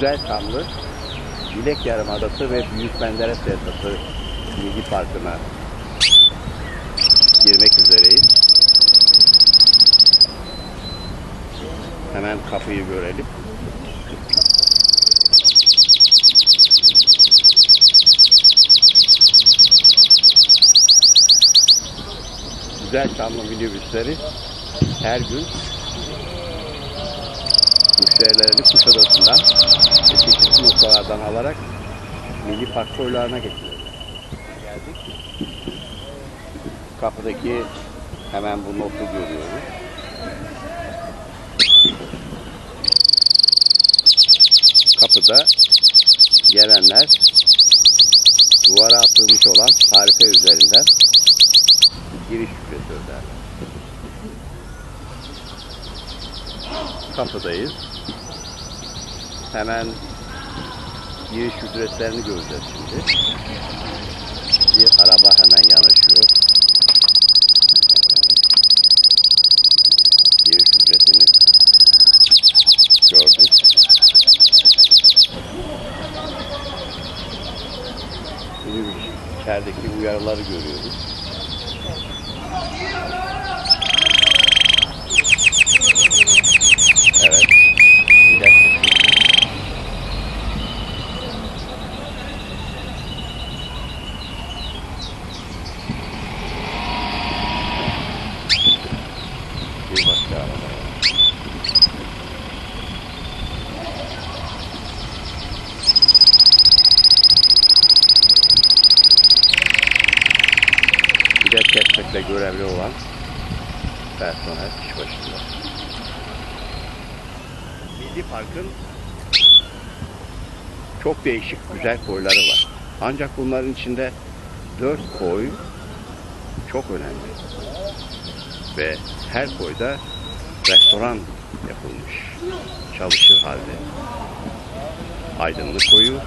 Güzel Çamlı, Bilek Yarımadası ve Büyük Menderes Deltası Milli Parkı'na girmek üzereyiz. Hemen kapıyı görelim. Güzel Çamlı minibüsleri her gün müşterilerini Kuşadası'ndan ve çeşitli noktalardan alarak Milli Park koylarına getiriyorlar. Geldik. Kapıdaki hemen bu notu görüyoruz. Kapıda gelenler duvara atılmış olan tarife üzerinden giriş ücreti öderler. Kapıdayız. Hemen giriş ücretlerini göreceğiz şimdi. Bir araba hemen yanaşıyor. Giriş ücretini gördük. Şimdi içerideki uyarıları görüyoruz. Evet. İlaç sesi. Bir başka araba. Bilet kesmekle görevli olan personel iş başında. Park'ın çok değişik güzel koyları var. Ancak bunların içinde dört koy çok önemli. Ve her koyda restoran yapılmış. Çalışır halde. Aydınlık koyu,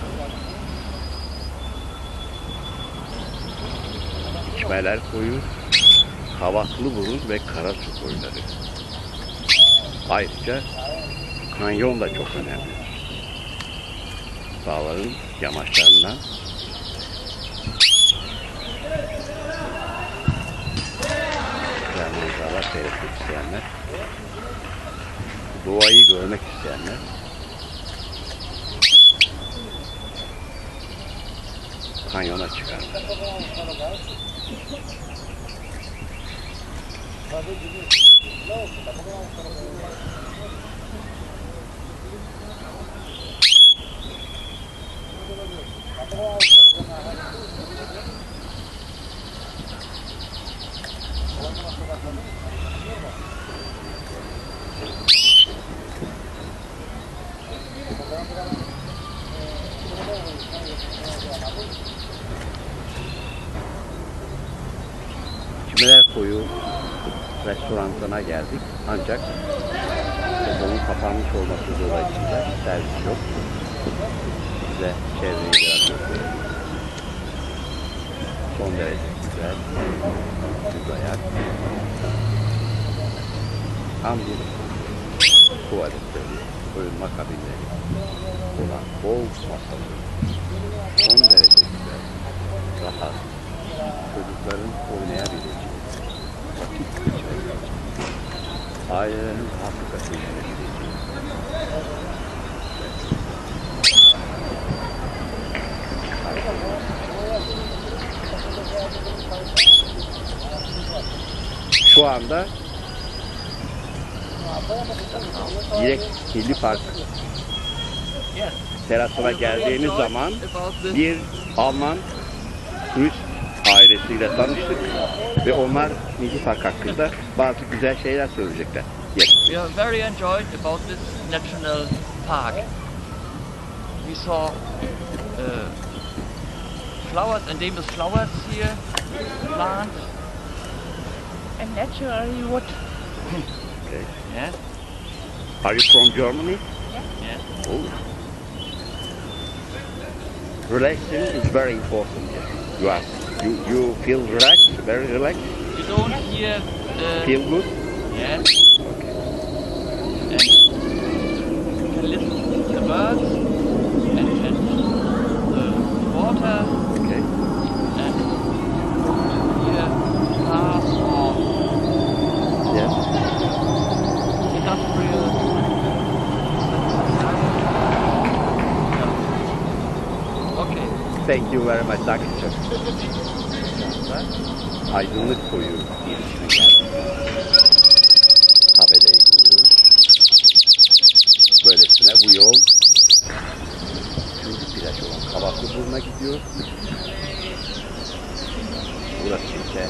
içmeler koyu, Kavaklı burun ve Karasu koyları. Ayrıca kanyon da çok önemli. Dağların yamaçlarından manzaralar seyretmek isteyenler, doğayı görmek isteyenler kanyona çıkarlar. Çimeler Koyu restoranına geldik. Ancak sezonun kapanmış olması dolayısıyla servis yok. Size çevreyi biraz göstereyim. Son derece güzel. Düz ayak. Tam bir tuvaletleri, soyunma kabinleri olan bol masalı. Son derece güzel. Rahat. Çocukların oynayabileceği, vakit geçirebileceği, ailelerin rahatlıkla seyredebileceği. Şu anda direkt Milli Park terasına geldiğiniz zaman bir Alman turist ailesiyle tanıştık ve onlar Milli Park hakkında bazı güzel şeyler söyleyecekler. Yes. We are very enjoyed about this national park. We saw uh, flowers, endangered flowers here, plants. and naturally wood. okay. Yeah. Are you from Germany? Yeah. yeah. Oh. Relaxing is very important. You are. You, you feel relaxed, very relaxed. You don't hear. Feel good. Yeah. Okay. And you can listen to the birds and, and the water. Thank you very much. Danke çok. Aydınlık koyu girişine geldik. Tabelayı görüyoruz. Böylesine bu yol üçüncü plaj olan Kavaklıburnu'na gidiyor. Burası ise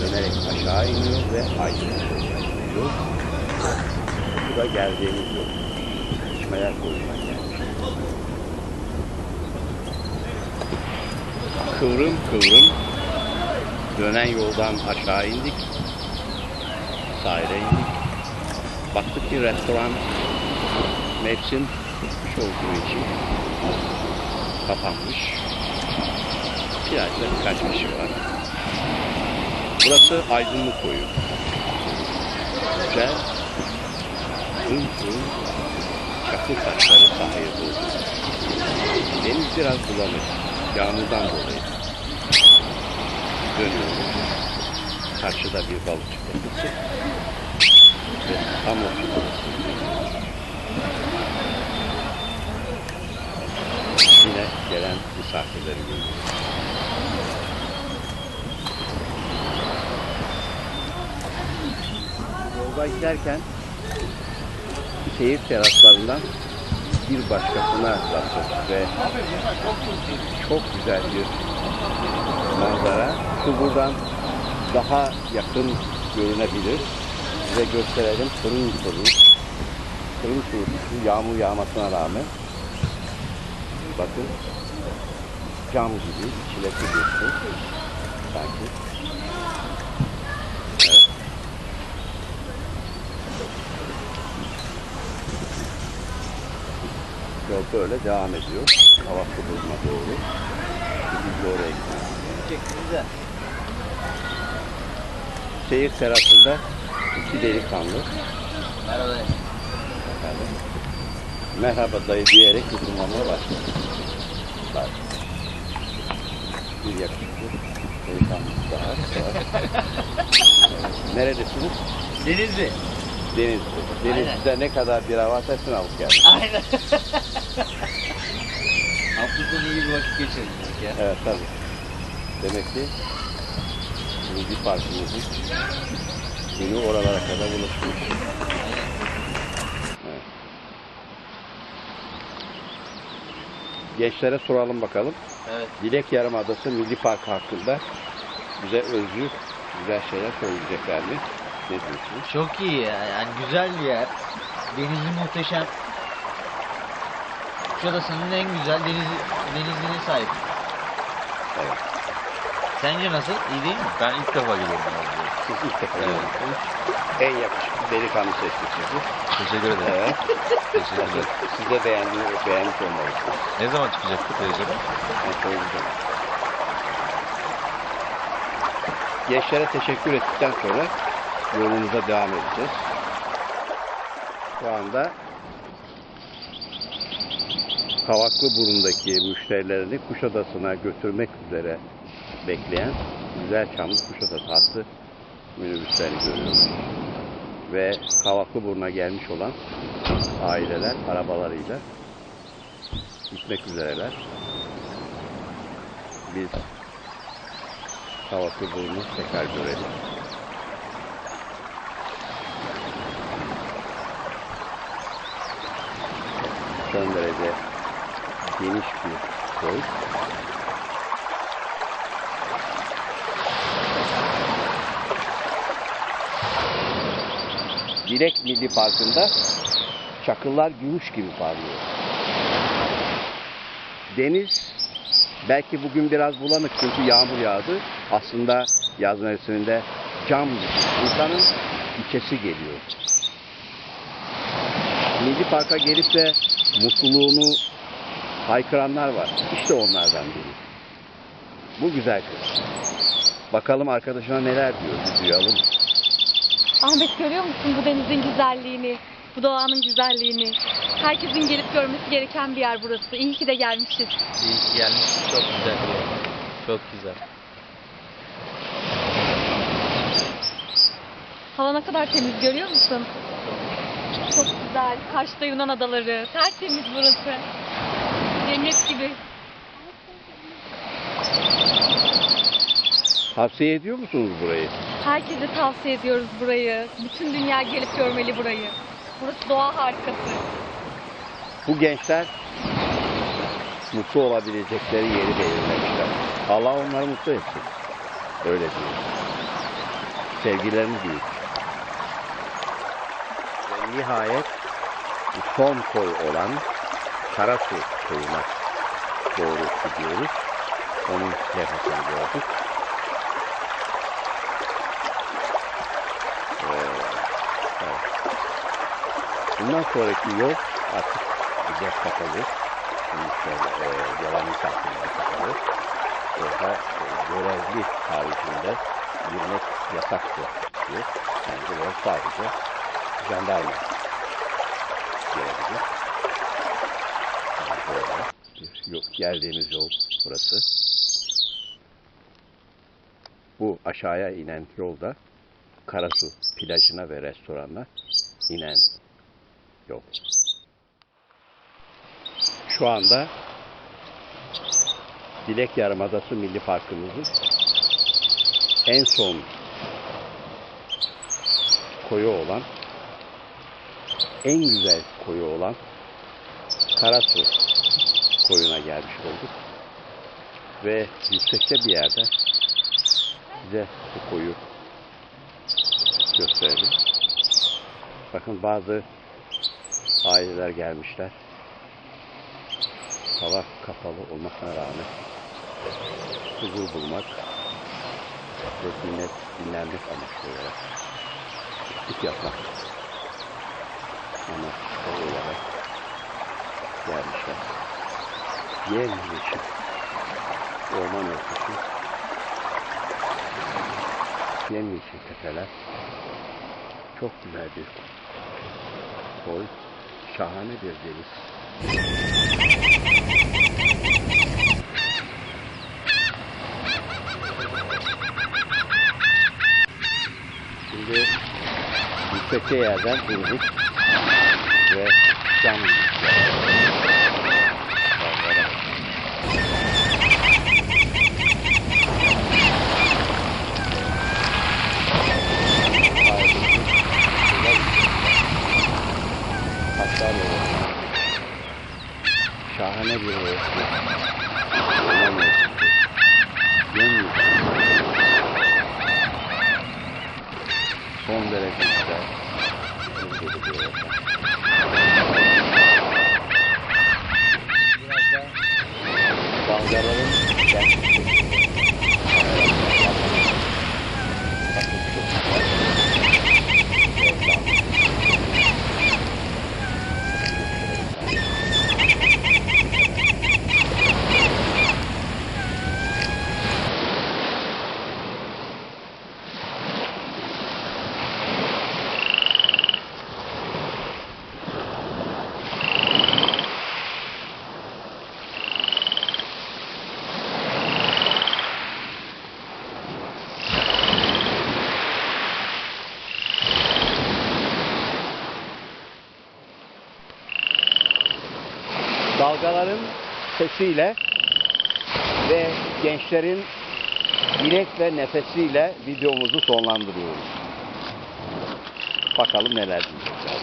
dönerek aşağı iniyor ve Aydınlık koyuna gidiyor. Bu da geldiğimiz yol. İçmeler koyuna geldik. Kıvrım kıvrım dönen yoldan aşağı indik. Sahile indik. Baktık ki restoran mevsim kış olduğu için kapanmış. Plajda birkaç kişi var. Burası Aydınlık Koyu. Güzel, ırım ırım çakıl taşları sahaya doğru. Deniz biraz bulanık. Yağmurdan dolayı. Dönüyoruz. Karşıda bir balıkçı teknesi. Ve tam. Yine gelen misafirleri görüyoruz. Yolda giderken şehir teraslarından bir başkasına rastladık ve çok güzel bir manzara. Şu buradan daha yakın görünebilir. Size gösterelim. Pırıl. Pırıl pırıl şu yağmur yağmasına rağmen. Bakın. Cam gibi çilekli bir su. Sanki. Yol böyle devam ediyor. Havaklı bozma doğru. Biz de oraya gidiyoruz. Şehir terasında iki delikanlı Merhaba. efendim, merhaba dayı diyerek yudumlamaya başladı. Bak. Bir yakışıklı delikanlı daha. Neredesiniz? Denizli. Denizli. Denizli'de ne kadar bir hava hepsini alıp geldim. Aynen. Hafta sonu iyi bir vakit geçirdik ya. Evet tabii. Demek ki Milli Parkımızın günü oralara kadar ulaşmış. Evet. Gençlere soralım bakalım. Evet. Dilek Yarımadası Milli Parkı hakkında bize özgü güzel şeyler söyleyecekler mi? Ne diyorsunuz? Çok iyi ya. Yani güzel bir yer. Denizi muhteşem. Kuşadası'nın en güzel deniz, denizine sahip. Evet. Sence nasıl? İyi değil mi? Ben ilk defa geliyorum. Siz ilk defa görüyorsunuz. En yakışıklı delikanlı seçtik sizi. Teşekkür ederim. Evet. Teşekkürler. Siz de beğendi, beğenmiş olmalısınız. Ne zaman çıkacak bu televizyon? Ben söyleyeceğim. Gençlere teşekkür ettikten sonra yolumuza devam edeceğiz. Şu anda Kavaklı burundaki müşterilerini Kuşadası'na götürmek üzere bekleyen Güzel Çamlı Kuşadası hattı minibüslerini görüyoruz. Ve Kavaklı buruna gelmiş olan aileler arabalarıyla gitmek üzereler. Biz Kavaklı burnu tekrar görelim. Son derece geniş bir koy. Dilek Milli Parkı'nda çakıllar gümüş gibi parlıyor. Deniz belki bugün biraz bulanık çünkü yağmur yağdı. Aslında yaz mevsiminde cam gibi. İnsanın içesi geliyor. Milli Park'a gelip de mutluluğunu haykıranlar var. İşte onlardan biri. Bu güzel kız. Bakalım arkadaşına neler diyor. Bir duyalım. Ahmet görüyor musun bu denizin güzelliğini, bu doğanın güzelliğini? Herkesin gelip görmesi gereken bir yer burası. İyi ki de gelmişiz. İyi ki gelmiş. Çok güzel bir yer. Çok güzel. Hava ne kadar temiz görüyor musun? Çok çok güzel. Kaş'ta Yunan adaları. Tertemiz burası. Cennet gibi. Tavsiye ediyor musunuz burayı? Herkese tavsiye ediyoruz burayı. Bütün dünya gelip görmeli burayı. Burası doğa harikası. Bu gençler mutlu olabilecekleri yeri belirlemişler. Allah onları mutlu etsin. Öyle diyor. Sevgilerini büyütsün. Nihayet son koy olan Karasu koyuna doğru gidiyoruz. Onun nefesini gördük. Ee, evet. Bundan sonraki yol artık bize kapalı. Şimdi e, yalanın saatinde kapalı. Orada e, görevli haricinde girmek yasaktı diyor. Yani buraya sadece jandarma girebilir. Yani böyle. Geldiğimiz yol burası. Bu aşağıya inen yolda Karasu plajına ve restoranına inen yol. Şu anda Dilek Yarımadası Milli Parkımızın en son koyu olan, en güzel koyu olan Karasu koyuna gelmiş olduk. Ve yüksekte bir yerde size bu koyu gösterelim. Bakın bazı aileler gelmişler. Hava kapalı olmasına rağmen huzur bulmak ve dinlenmek amaçlı olarak piknik yapmak amaçlı olarak gelmişler. Yemyeşil orman örtüsü. Yemyeşil tepeler. Çok güzel bir koy. Şahane bir deniz. Şimdi yüksekte yerden indik ve cam Şahane bir öykü. Orman öyküsü. Yemyeşil. Son derece güzel. Tehlikeli bir ortam. Biraz da Dalgaların dalgaların sesiyle ve gençlerin bilek ve nefesiyle videomuzu sonlandırıyoruz. Bakalım neler diyecekler.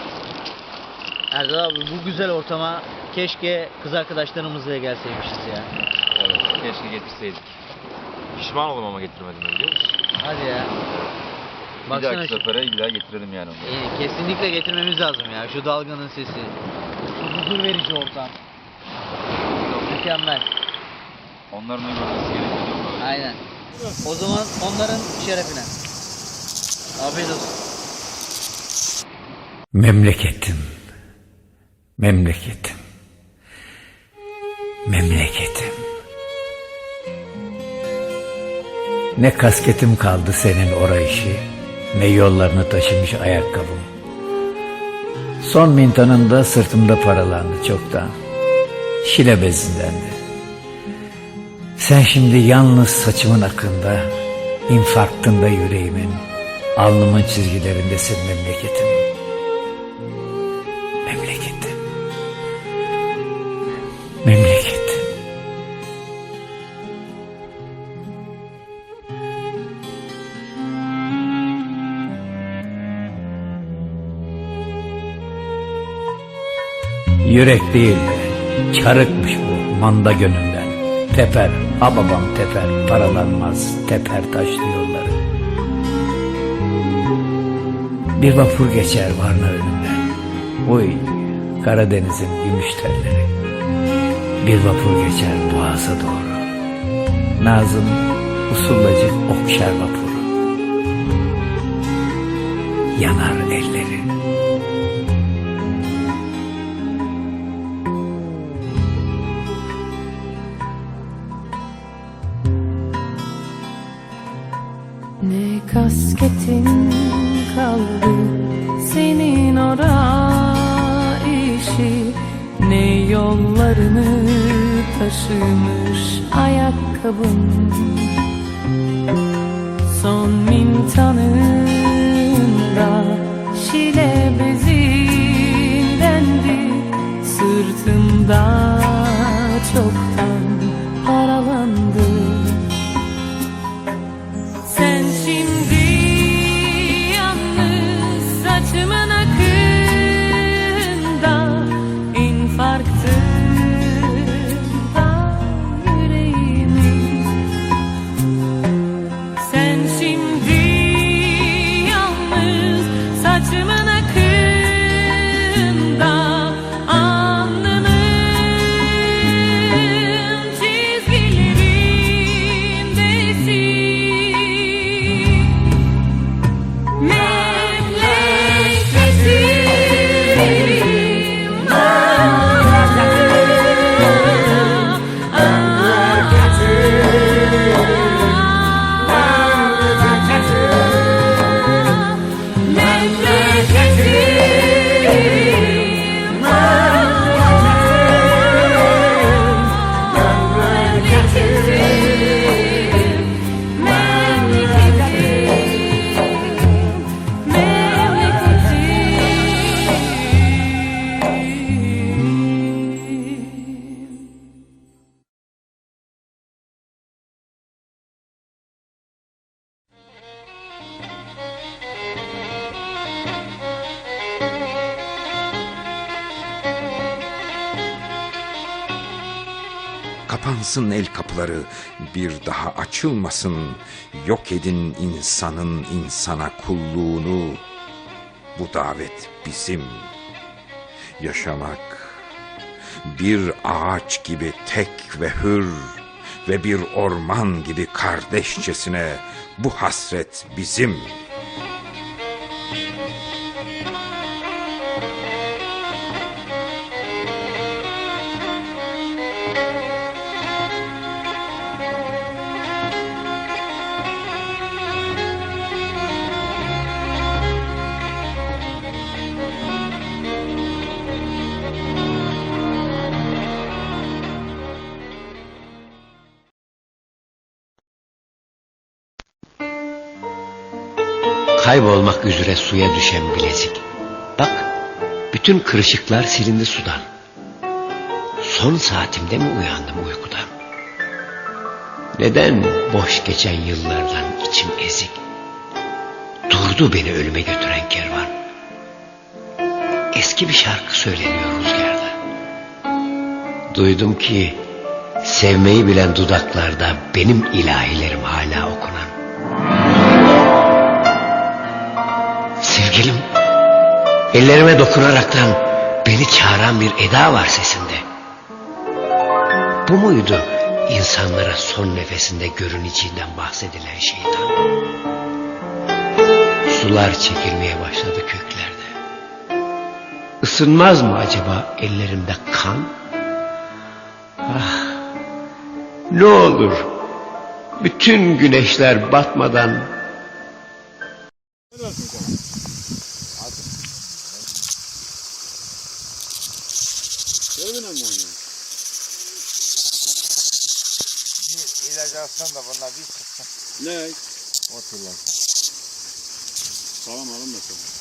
Erdal abi bu güzel ortama keşke kız arkadaşlarımızla gelseymişiz ya. Evet, keşke getirseydik. Pişman oldum ama getirmedim biliyor musun? Hadi ya. Bir Baksana dahaki şu, sefere bir daha getirelim yani onu. Ee, kesinlikle getirmemiz lazım ya. Şu dalganın sesi. Huzur verici ortam. Mükemmel. Onların uygulanması gerekiyor. Aynen. O zaman onların şerefine. Afiyet olsun. Memleketim, memleketim, memleketim. Ne kasketim kaldı senin orayışı, ne yollarını taşımış ayakkabım. Son mintanın da sırtımda paralandı çoktan, şile bezindendi. Sen şimdi yalnız saçımın akında, infarktında yüreğimin, alnımın çizgilerindesin memleketim. Memleketim. Memleketim. Yürek değil de çarıkmış bu manda gönülden. Teper, ha babam teper, paralanmaz, teper taşlı yolları. Bir vapur geçer Varna önünden. Uy, Karadeniz'in gümüş telleri. Bir vapur geçer boğaza doğru. Nazım usullacık okşar vapuru. Yanar elleri. Kasketin kaldı. Senin işi Ne yollarını taşımış ayakkabın. Son mintanında şile bezindendi Sırtımda Kapansın el kapıları, bir daha açılmasın. Yok edin insanın insana kulluğunu. Bu davet bizim. Yaşamak bir ağaç gibi tek ve hür ve bir orman gibi kardeşçesine bu hasret bizim. Kaybolmak üzere suya düşen bilezik. Bak, bütün kırışıklar silindi sudan. Son saatimde mi uyandım uykudan? Neden boş geçen yıllardan içim ezik? Durdu beni ölüme götüren kervan. Eski bir şarkı söyleniyor rüzgarda. Duydum ki sevmeyi bilen dudaklarda benim ilahilerim hala okunan. Sevgilim, ellerime dokunaraktan beni çağıran bir eda var sesinde. Bu muydu insanlara son nefesinde görüneceğinden bahsedilen şeytan? Sular çekilmeye başladı köklerde. Isınmaz mı acaba ellerimde kan? Ah, ne olur bütün güneşler batmadan İlacı alsan da bunlar bir sıksın. Ne? Oturlar. Tamam alın mesela.